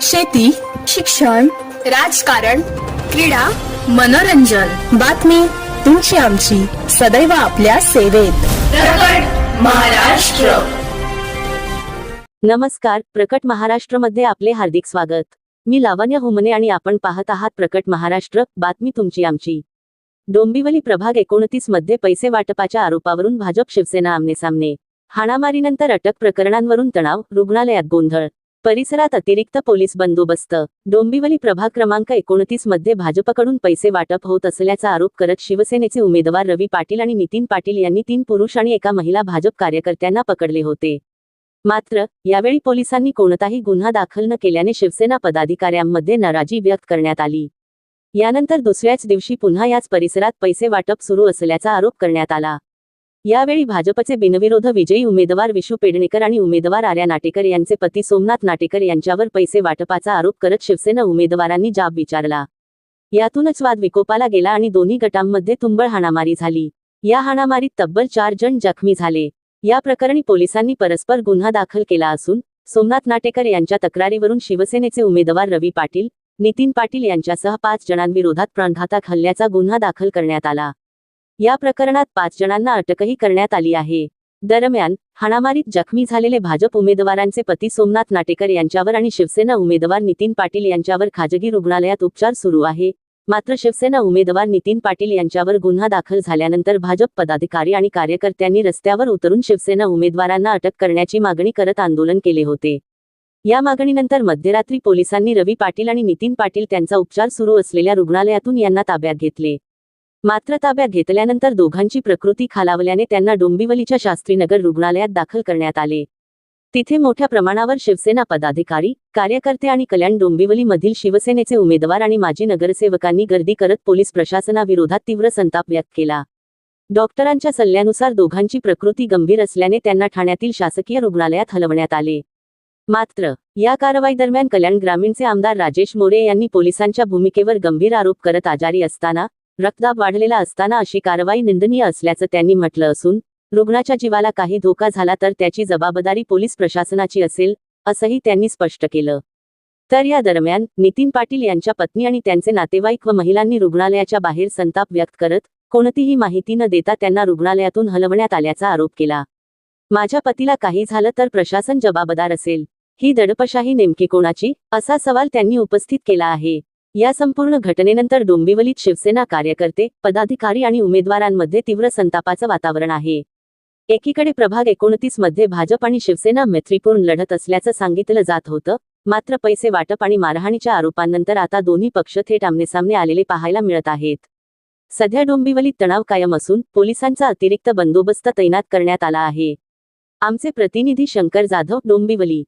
शेती शिक्षण राजकारण क्रीडा मनोरंजन. बातमी तुमची आमची. सदैव आपल्या सेवेत. प्रकट महाराष्ट्र. नमस्कार प्रकट महाराष्ट्रमध्ये आपले हार्दिक स्वागत. मी लावण्य हुमने आणि आपण पाहत आहात प्रकट महाराष्ट्र बातमी तुमची आमची. डोंबिवली प्रभाग एकोणतीसमध्ये पैसे वाटपाच्या आरोपावरून भाजप शिवसेना आमनेसामने. हाणामारीनंतर अटक प्रकरणांवरून तणाव रुग्णालयात गोंधळ. परिसरात अतिरिक्त पोलीस बंदोबस्त. डोंबिवली प्रभाग क्रमांक एकोणतीसमध्ये भाजपकडून पैसे वाटप होत असल्याचा आरोप करत शिवसेनेचे उमेदवार रवी पाटील आणि नितीन पाटील यांनी तीन पुरुष आणि एका महिला भाजप कार्यकर्त्यांना पकडले होते. मात्र यावेळी पोलिसांनी कोणताही गुन्हा दाखल न केल्याने शिवसेना पदाधिकाऱ्यांमध्ये नाराजी व्यक्त करण्यात आली. यानंतर दुसऱ्याच दिवशी पुन्हा याच परिसरात पैसे वाटप सुरू असल्याचा आरोप करण्यात आला. यावेळी भाजपचे बिनविरोध विजयी उमेदवार विशू पेडणेकर आणि उमेदवार आर्या नाटेकर यांचे पती सोमनाथ नाटेकर यांच्यावर पैसे वाटपाचा आरोप करत शिवसेना उमेदवारांनी जाब विचारला. यातूनच वाद विकोपाला गेला आणि दोन्ही गटांमध्ये तुंबळ हाणामारी झाली. या हाणामारीत तब्बल चार जण जखमी झाले. या प्रकरणी पोलिसांनी परस्पर गुन्हा दाखल केला असून सोमनाथ नाटेकर यांच्या तक्रारीवरून शिवसेनेचे उमेदवार रवी पाटील नितीन पाटील यांच्यासह पाच जणांविरोधात प्राणघातक हल्ल्याचा गुन्हा दाखल करण्यात आला. या प्रकरणात पाच जणांना अटकही करण्यात आली आहे. दरम्यान हाणामारीत जखमी झालेले भाजप उमेदवारांचे पती सोमनाथ नाटेकर यांच्यावर आणि शिवसेना उमेदवार नितीन पाटील यांच्यावर खाजगी रुग्णालयात उपचार सुरू आहे. मात्र शिवसेना उमेदवार नितीन पाटील यांच्यावर गुन्हा दाखल झाल्यानंतर भाजप पदाधिकारी आणि कार्यकर्त्यांनी रस्त्यावर उतरून शिवसेना उमेदवारांना अटक करण्याची मागणी करत आंदोलन केले होते. या मागणीनंतर मध्यरात्री पोलिसांनी रवी पाटील आणि नितीन पाटील त्यांचा उपचार सुरू असलेल्या रुग्णालयातून यांना ताब्यात घेतले. मात्र ताब्यात घेतल्यानंतर दोघांची प्रकृती खालावल्याने त्यांना डोंबिवलीच्या शास्त्रीनगर रुग्णालयात दाखल करण्यात आले. तिथे मोठ्या प्रमाणावर शिवसेना पदाधिकारी कार्यकर्ते आणि कल्याण डोंबिवली मधील शिवसेनेचे उमेदवार आणि माजी नगरसेवकांनी गर्दी करत पोलीस प्रशासनाविरोधात तीव्र संताप व्यक्त केला. डॉक्टरांच्या सल्ल्यानुसार दोघांची प्रकृती गंभीर असल्याने त्यांना ठाण्यातील शासकीय रुग्णालयात हलवण्यात आले. मात्र या कारवाई दरम्यान कल्याण ग्रामीणचे आमदार राजेश मोरे यांनी पोलिसांच्या भूमिकेवर गंभीर आरोप करत आजारी असताना रक्तदाब वाढलेला असताना अशी कारवाई निंदनीय असल्याचं त्यांनी म्हटलं असून रुग्णाच्या जीवाला काही धोका झाला तर त्याची जबाबदारी पोलीस प्रशासनाची असेल असंही त्यांनी स्पष्ट केलं. तर या दरम्यान नितीन पाटील यांच्या पत्नी आणि त्यांचे नातेवाईक व महिलांनी रुग्णालयाच्या बाहेर संताप व्यक्त करत कोणतीही माहिती न देता त्यांना रुग्णालयातून हलवण्यात आल्याचा आरोप केला. माझ्या पतीला काही झालं तर प्रशासन जबाबदार असेल ही दडपशाही नेमकी कोणाची? असा सवाल त्यांनी उपस्थित केला आहे. या संपूर्ण घटनेनंतर डोंबिवलीत शिवसेना कार्यकर्ते पदाधिकारी आणि उमेदवारांमध्ये तीव्र संतापाचं वातावरण आहे. एकीकडे प्रभाग एकोणतीसमध्ये भाजप आणि शिवसेना मैत्रीपूर्ण लढत असल्याचं सांगितलं जात होतं मात्र पैसे वाटप आणि मारहाणीच्या आरोपांनंतर आता दोन्ही पक्ष थेट आमनेसामने आलेले पाहायला मिळत आहेत. सध्या डोंबिवलीत तणाव कायम असून पोलिसांचा अतिरिक्त बंदोबस्त तैनात करण्यात आला आहे. आमचे प्रतिनिधी शंकर जाधव डोंबिवली.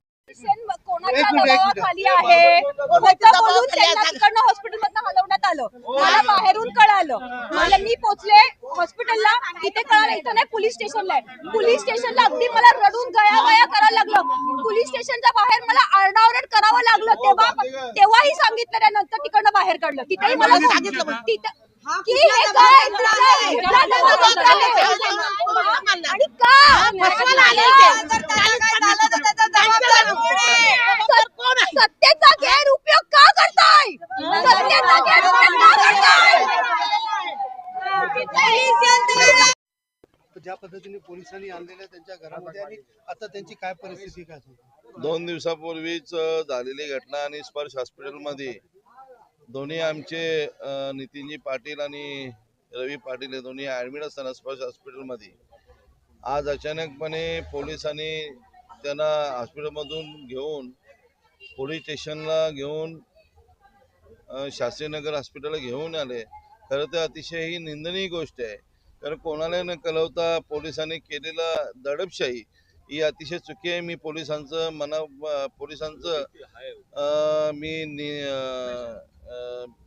दबावाखाली आहे? कोणाचं बोलून त्यांना तिकडनं हॉस्पिटलमधनं हलवण्यात आलं? मला बाहेरून कळालं. मला मी पोचले हॉस्पिटलला तिथे कळालं इथं नाही पोलीस स्टेशनला आहे. पोलीस स्टेशनला अगदी मला रडून गया गया करायला लागलं. पोलीस स्टेशनच्या बाहेर मला आरडाओरड करावं लागलं. तेव्हा तेव्हाही सांगितलं त्यानंतर तिकडनं बाहेर काढलं. तिथेही मला सांगितलं तिथं की हे काय आणि का सत्तेचा गैरउपयोग का करताय सत्तेचा गैरउपयोग का करताय ज्या पद्धतीने पोलिसांनी आणलेल्या त्यांच्या घरामध्ये आणि आता त्यांची काय परिस्थिती काय सांगता? दोन दिवसापूर्वीच अ, झालेली घटना आणि स्पर्श हॉस्पिटलमध्ये दोन्ही आमचे नितीनजी पाटील आणि रवी पाटील हे दोन्ही ॲडमिट असताना स्पर्श हॉस्पिटलमध्ये आज अचानकपणे पोलिसांनी त्यांना हॉस्पिटलमधून घेऊन पोलीस स्टेशनला घेऊन शास्त्रीनगर हॉस्पिटलला घेऊन आले. खरं तर अतिशय ही निंदनीय गोष्ट आहे. कारण कोणाला न कळवता पोलिसांनी केलेला दडपशाही ही अतिशय चुकी आहे. मी पोलिसांचं मना पोलिसांचं मी नि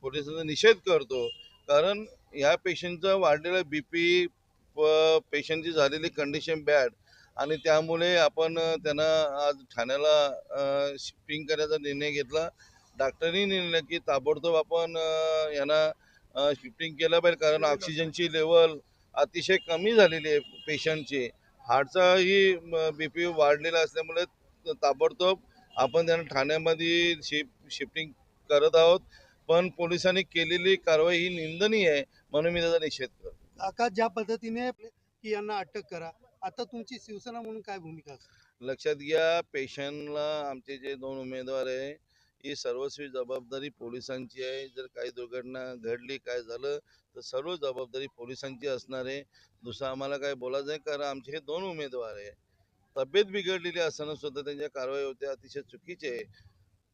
पोलिसांचा निषेध करतो. कारण ह्या पेशंटचं वाढलेलं बी पी पेशंटची झालेली कंडिशन बॅड आणि त्यामुळे आपण त्यांना आज ठाण्याला शिफ्टिंग करायचा निर्णय घेतला. डॉक्टरनी निर्णय की ताबडतोब आपण यांना शिफ्टिंग केलं पाहिजे. कारण ऑक्सिजनची लेवल अतिशय कमी झालेली आहे पेशंटची. हार्टचाही बी पी वाढलेला असल्यामुळे ताबडतोब आपण त्यांना ठाण्यामध्ये शिप शिफ्टिंग करत आहोत. पण पोलिसांनी केलेली कारवाई ही निंदनीय आहे म्हणून मी त्याचा निषेध करतो. काका ज्या पद्धतीने की यांना अटक करा आता तुमची शिवसेना म्हणून काय भूमिका लक्षात घ्या पेशंटला आमचे जे दोन उमेदवार आहे ही सर्वस्वी जबाबदारी पोलिसांची आहे. जर काही दुर्घटना घडली काय झालं तर सर्व जबाबदारी पोलिसांची असणार आहे. दुसरं आम्हाला काय बोलायचं आहे कारण आमचे हे दोन उमेदवार आहे. तब्येत बिघडलेली असताना सुद्धा त्यांच्या कारवाई होत्या अतिशय चुकीचे आहे.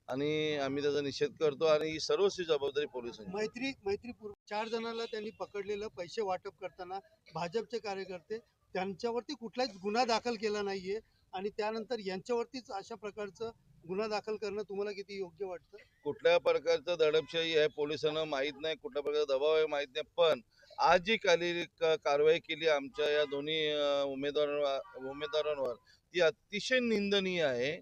आणि आम्ही त्याचा निषेध करतो आणि ही सर्वस्वी जबाबदारी पोलिसांची. मैत्री मैत्रीपूर्व चार जणांना त्यांनी पकडलेलं पैसे वाटप करताना भाजपचे कार्यकर्ते त्यांच्यावरती कुठलाच गुन्हा दाखल केला नाहीये आणि त्यानंतर यांच्यावरतीच अशा प्रकारचं गुन्हा दाखल करणं तुम्हाला किती योग्य वाटतं? कुठल्या प्रकारचं दडपशाही आहे पोलिसांना माहीत नाही कुठल्या प्रकारचा दबाव आहे माहीत नाही पण आज जी काली कारवाई केली आमच्या या दोन्ही अं, उमेदवारांवर उमेदवारांवर ती अतिशय निंदनीय आहे.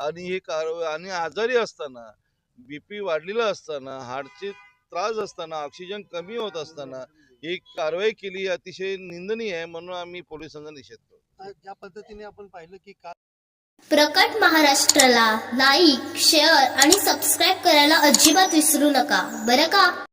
आणि ही कारवाई आणि आजारी असताना बीपी वाढलेला असताना हार्टचे त्रास असताना ऑक्सिजन कमी होत असताना ही कारवाई केली अतिशय निंदनीय आहे म्हणून आम्ही पोलिसांचा निषेध करतो. ज्या पद्धतीने आपण पाहिलं की का प्रकट महाराष्ट्राला लाईक शेअर आणि सबस्क्राईब करायला अजिबात विसरू नका. बरं का?